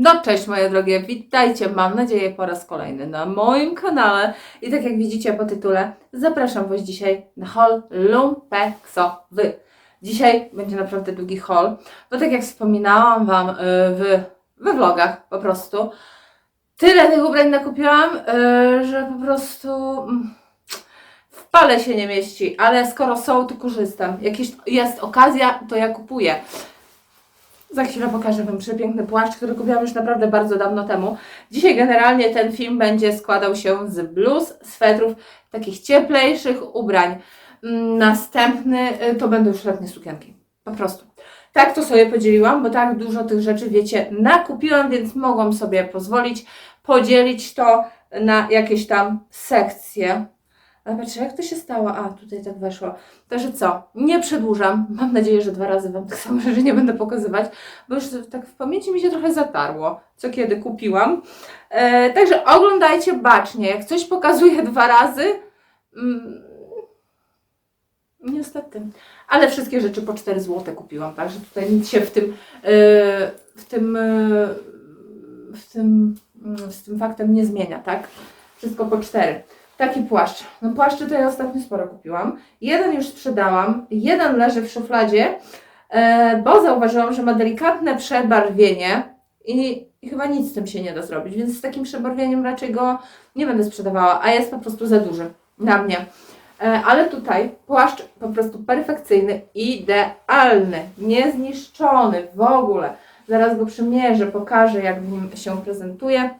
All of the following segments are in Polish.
No cześć moje drogie, witajcie, mam nadzieję po raz kolejny na moim kanale i tak jak widzicie po tytule, zapraszam Was dzisiaj na haul lumpeksowy. Dzisiaj będzie naprawdę długi haul, bo tak jak wspominałam Wam y, w, we vlogach po prostu, tyle tych ubrań nakupiłam, y, że po prostu mm, w pale się nie mieści, ale skoro są, to korzystam. Jakieś jest okazja, to ja kupuję. Za chwilę pokażę Wam przepiękny płaszcz, który kupiłam już naprawdę bardzo dawno temu. Dzisiaj generalnie ten film będzie składał się z bluz, swetrów, takich cieplejszych ubrań. Mm, Następny y, to będą już letnie sukienki. Po prostu. Tak to sobie podzieliłam, bo tak dużo tych rzeczy, wiecie, nakupiłam, więc mogłam sobie pozwolić podzielić to na jakieś tam sekcje. Ale patrzcie, jak to się stało? A, tutaj tak weszło. Także co? Nie przedłużam. Mam nadzieję, że dwa razy Wam tak samo rzeczy nie będę pokazywać, bo już tak w pamięci mi się trochę zatarło, co kiedy kupiłam. E, także oglądajcie bacznie. Jak coś pokazuję dwa razy, mm, niestety. Ale wszystkie rzeczy po 4 zł kupiłam, także tutaj nic się w tym, e, w tym, e, w tym, mm, z tym faktem nie zmienia, tak? Wszystko po 4. Taki płaszcz. No płaszczy to ja ostatnio sporo kupiłam. Jeden już sprzedałam, jeden leży w szufladzie, e, bo zauważyłam, że ma delikatne przebarwienie i, chyba nic z tym się nie da zrobić, więc z takim przebarwieniem raczej go nie będę sprzedawała, a jest po prostu za duży na mnie. E, ale tutaj płaszcz po prostu perfekcyjny, idealny, niezniszczony w ogóle. Zaraz go przymierzę, pokażę jak w nim się prezentuje.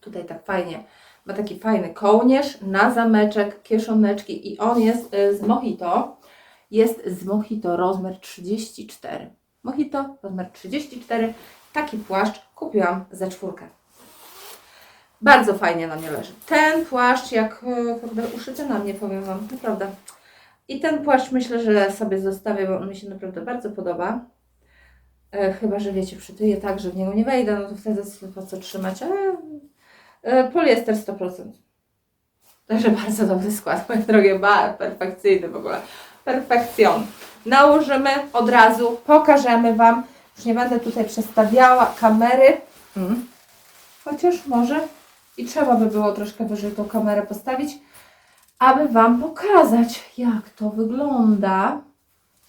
Tutaj tak fajnie ma taki fajny kołnierz na zameczek, kieszoneczki i on jest y, z Mojito. Jest z Mojito rozmiar 34. Mojito rozmiar 34. Taki płaszcz kupiłam za czwórkę. Bardzo fajnie na mnie leży. Ten płaszcz, jak y, kurde, uszyty na mnie, powiem Wam, naprawdę. I ten płaszcz myślę, że sobie zostawię, bo on mi się naprawdę bardzo podoba. E, chyba, że wiecie, przytyję tak, że w niego nie wejdę, no to wtedy po co trzymać, ale E, Poliester 100%. Także bardzo dobry skład, moje drogie, ba, perfekcyjny w ogóle. Perfekcjon. Nałożymy od razu, pokażemy Wam. Już nie będę tutaj przestawiała kamery. Mm. Chociaż może i trzeba by było troszkę wyżej tą kamerę postawić, aby Wam pokazać, jak to wygląda.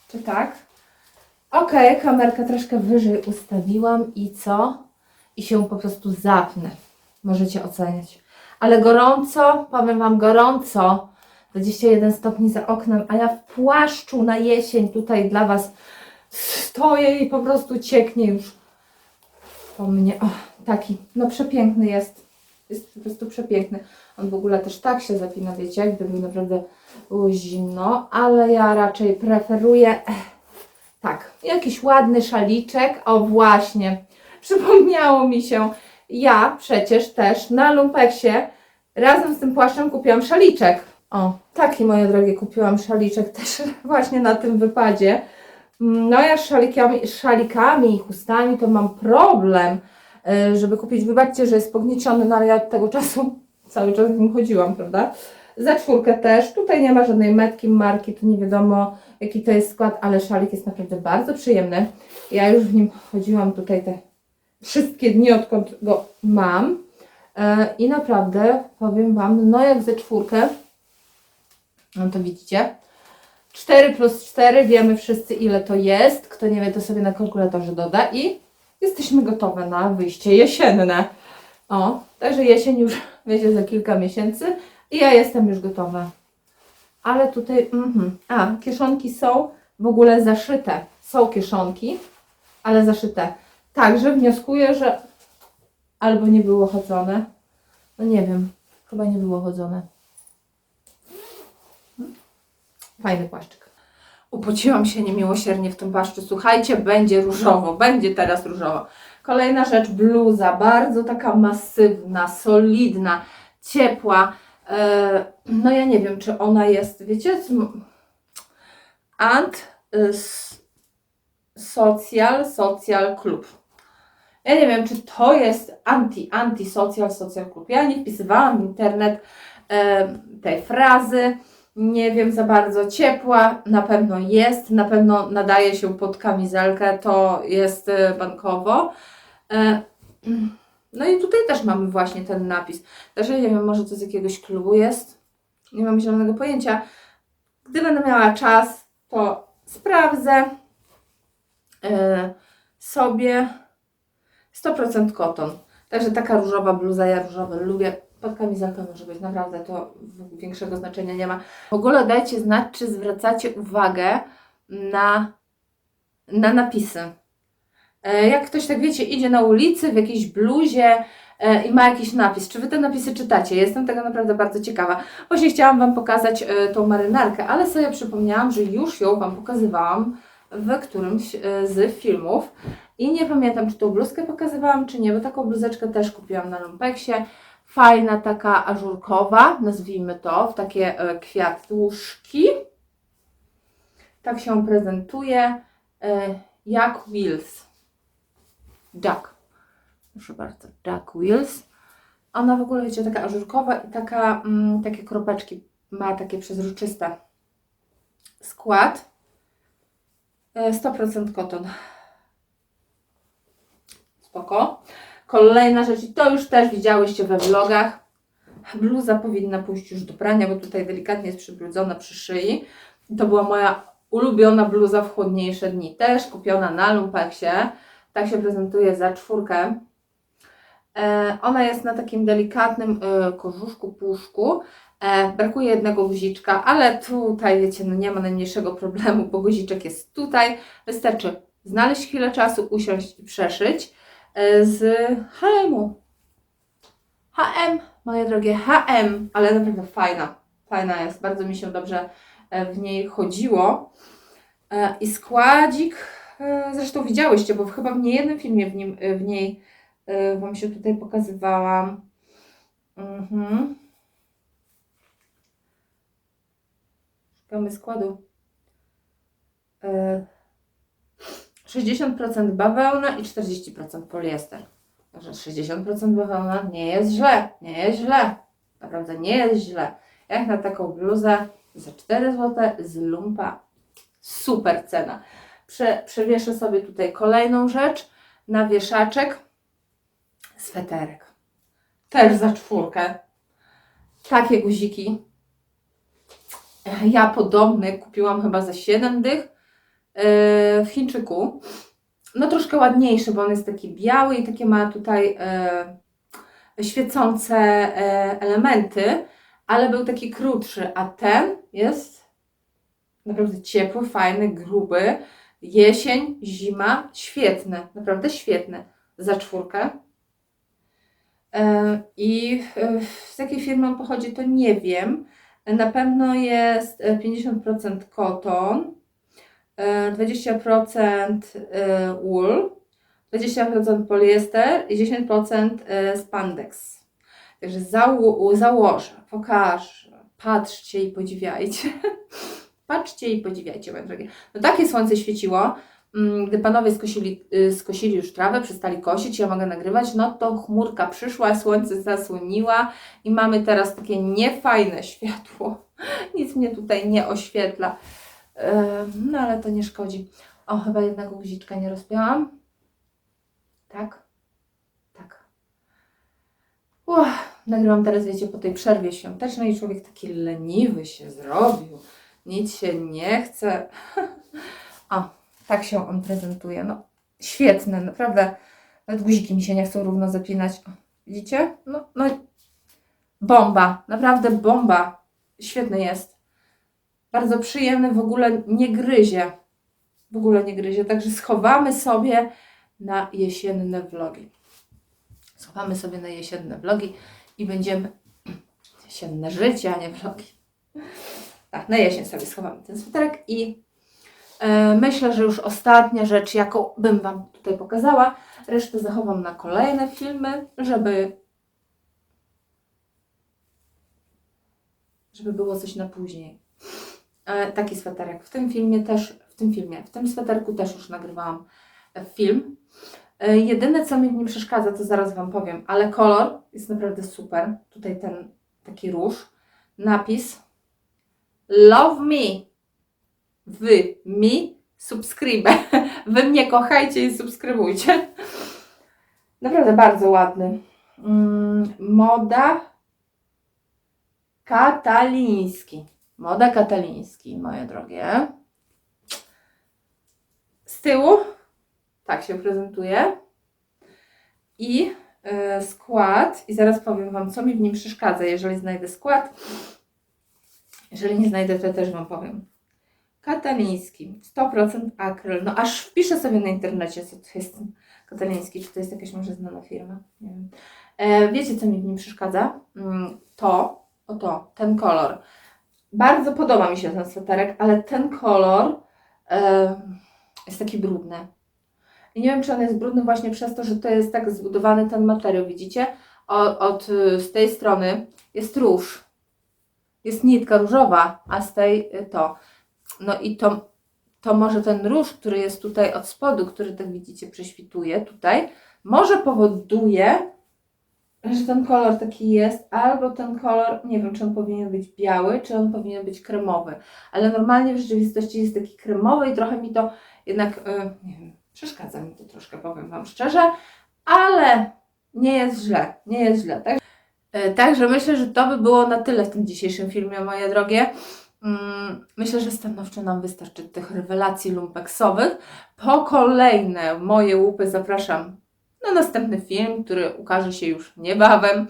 Czy tak? Ok, kamerkę troszkę wyżej ustawiłam i co? I się po prostu zapnę możecie oceniać. Ale gorąco, powiem Wam gorąco, 21 stopni za oknem, a ja w płaszczu na jesień tutaj dla Was stoję i po prostu cieknie już po mnie. O, taki, no przepiękny jest. Jest po prostu przepiękny. On w ogóle też tak się zapina, wiecie, gdyby mi naprawdę było zimno, ale ja raczej preferuję eh, tak, jakiś ładny szaliczek. O właśnie, przypomniało mi się, ja przecież też na lumpeksie razem z tym płaszczem kupiłam szaliczek. O, taki moje drogie kupiłam szaliczek też właśnie na tym wypadzie. No ja z szalikami, z szalikami i chustami to mam problem, y, żeby kupić. Wybaczcie, że jest pognieciony, no ale ja od tego czasu cały czas w nim chodziłam, prawda? Za czwórkę też. Tutaj nie ma żadnej metki, marki, tu nie wiadomo jaki to jest skład, ale szalik jest naprawdę bardzo przyjemny. Ja już w nim chodziłam tutaj te wszystkie dni, odkąd go mam. E, I naprawdę powiem Wam, no jak ze czwórkę, no to widzicie, 4 plus 4, wiemy wszyscy ile to jest. Kto nie wie, to sobie na kalkulatorze doda i jesteśmy gotowe na wyjście jesienne. O, także jesień już wiecie za kilka miesięcy i ja jestem już gotowa. Ale tutaj, mhm. a kieszonki są w ogóle zaszyte. Są kieszonki, ale zaszyte. Także wnioskuję, że albo nie było chodzone. No nie wiem, chyba nie było chodzone. Fajny płaszczyk. Upociłam się niemiłosiernie w tym płaszczu. Słuchajcie, będzie różowo, będzie teraz różowo. Kolejna rzecz, bluza, bardzo taka masywna, solidna, ciepła. E, no ja nie wiem, czy ona jest, wiecie, Ant y, Social, Social Club. Ja nie wiem, czy to jest anti, anti-social, social club. Ja nie wpisywałam w internet e, tej frazy. Nie wiem za bardzo. Ciepła na pewno jest, na pewno nadaje się pod kamizelkę, to jest e, bankowo. E, No i tutaj też mamy właśnie ten napis. Też ja nie wiem, może to z jakiegoś klubu jest. Nie mam zielonego pojęcia. Gdy będę miała czas, to sprawdzę e, sobie 100% koton. Także taka różowa bluza, ja różowy lubię. Pod kamizelkę może być, naprawdę to większego znaczenia nie ma. W ogóle dajcie znać, czy zwracacie uwagę na, na napisy. E, Jak ktoś, tak wiecie, idzie na ulicy w jakiejś bluzie e, i ma jakiś napis, czy Wy te napisy czytacie? Jestem tego naprawdę bardzo ciekawa. Właśnie chciałam Wam pokazać e, tą marynarkę, ale sobie przypomniałam, że już ją Wam pokazywałam w którymś z filmów. I nie pamiętam, czy tą bluzkę pokazywałam, czy nie, bo taką bluzeczkę też kupiłam na Lumpeksie. Fajna, taka ażurkowa, nazwijmy to, w takie e, kwiatuszki. Tak się prezentuje. E, jak Wills. Duck. Proszę bardzo, Duck Wills. Ona w ogóle, wiecie, taka ażurkowa i taka, mm, takie kropeczki ma takie przezroczyste. Skład. E, 100% koton. Spoko. Kolejna rzecz, i to już też widziałyście we vlogach. Bluza powinna pójść już do prania, bo tutaj delikatnie jest przybrudzona przy szyi. To była moja ulubiona bluza w chłodniejsze dni. Też kupiona na Lumpeksie. Tak się prezentuje za czwórkę. E, ona jest na takim delikatnym e, korzuszku, puszku. E, brakuje jednego guziczka, ale tutaj, wiecie, no nie ma najmniejszego problemu, bo guziczek jest tutaj. Wystarczy znaleźć chwilę czasu, usiąść i przeszyć z HM-u. HM, moje drogie, HM, ale naprawdę fajna. Fajna jest, bardzo mi się dobrze e, w niej chodziło. E, I składzik, e, zresztą widziałyście, bo chyba w niejednym filmie w, nim, e, w niej e, Wam się tutaj pokazywałam. Mhm. Szukamy składu. E, 60% bawełna i 40% poliester. Także 60% bawełna nie jest źle, nie jest źle. Naprawdę nie jest źle. Jak na taką bluzę za 4 zł z lumpa super cena. Prze, przewieszę sobie tutaj kolejną rzecz na wieszaczek. Sweterek. Też za czwórkę. Takie guziki. Ja podobny kupiłam chyba za 7 dych w Chińczyku. No troszkę ładniejszy, bo on jest taki biały i takie ma tutaj yy, świecące yy, elementy, ale był taki krótszy, a ten jest naprawdę ciepły, fajny, gruby. Jesień, zima, świetne, naprawdę świetne. Za czwórkę. E, I e, z jakiej firmy on pochodzi, to nie wiem. Na pewno jest e, 50% koton, e, 20% e, wool, 20% poliester i 10% e, spandex. Także zało założę, pokażę, patrzcie i podziwiajcie. Patrzcie i podziwiajcie, moje drogie. No takie słońce świeciło. Mm, Gdy panowie skosili, y, skosili już trawę, przestali kosić, ja mogę nagrywać, no to chmurka przyszła, słońce zasłoniła i mamy teraz takie niefajne światło. Nic mnie tutaj nie oświetla. No ale to nie szkodzi. O, chyba jednego guziczka nie rozpięłam. Tak? Tak. Uff, nagrywam teraz, wiecie, po tej przerwie świątecznej człowiek taki leniwy się zrobił. Nic się nie chce. O, tak się on prezentuje. No, świetne, naprawdę. Nawet guziki mi się nie chcą równo zapinać. O, widzicie? No, no, bomba, naprawdę bomba. Świetny jest. Bardzo przyjemny, w ogóle nie gryzie. W ogóle nie gryzie, także schowamy sobie na jesienne vlogi. Schowamy sobie na jesienne vlogi i będziemy jesienne życie, a nie vlogi. Tak, na jesień sobie schowamy ten sweterek i e, myślę, że już ostatnia rzecz, jaką bym Wam tutaj pokazała, resztę zachowam na kolejne filmy, żeby żeby było coś na później. E, taki sweterek. W tym filmie też, w tym filmie, w tym sweterku też już nagrywałam e, film. E, jedyne, co mi w nim przeszkadza, to zaraz Wam powiem, ale kolor jest naprawdę super. Tutaj ten taki róż, napis Love me. Wy, mi, subskrybe. Wy mnie kochajcie i subskrybujcie. Naprawdę bardzo ładny. Mm, moda kataliński. Moda kataliński, moje drogie. Z tyłu tak się prezentuje. I e, skład, i zaraz powiem Wam, co mi w nim przeszkadza, jeżeli znajdę skład. Jeżeli nie znajdę, to też Wam powiem. Kataliński, 100% akryl. No aż wpiszę sobie na internecie, co to jest kataliński, czy to jest jakaś może znana firma. Nie wiem. E, wiecie, co mi w nim przeszkadza? Mm, To, oto, ten kolor. Bardzo podoba mi się ten sweterek, ale ten kolor e, jest taki brudny. I nie wiem, czy on jest brudny właśnie przez to, że to jest tak zbudowany ten materiał, widzicie? Od, od y, z tej strony jest róż. Jest nitka różowa, a z tej y, to. No i to, to może ten róż, który jest tutaj od spodu, który tak widzicie prześwituje tutaj, może powoduje, że ten kolor taki jest, albo ten kolor, nie wiem, czy on powinien być biały, czy on powinien być kremowy. Ale normalnie w rzeczywistości jest taki kremowy i trochę mi to jednak, y, nie wiem, przeszkadza mi to troszkę, powiem Wam szczerze, ale nie jest źle, nie jest źle. Tak? E, Także myślę, że to by było na tyle w tym dzisiejszym filmie, moje drogie. Mm, Myślę, że stanowczo nam wystarczy tych rewelacji lumpeksowych. Po kolejne moje łupy zapraszam na następny film, który ukaże się już niebawem.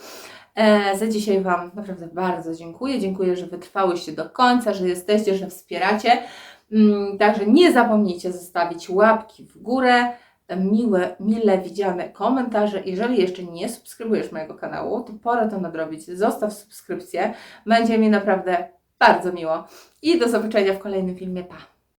E, za dzisiaj Wam naprawdę bardzo dziękuję. Dziękuję, że wytrwałyście do końca, że jesteście, że wspieracie. Mm, Także nie zapomnijcie zostawić łapki w górę, miłe, mile widziane komentarze. Jeżeli jeszcze nie subskrybujesz mojego kanału, to pora to nadrobić. Zostaw subskrypcję. Będzie mi naprawdę bardzo miło. I do zobaczenia w kolejnym filmie. Pa!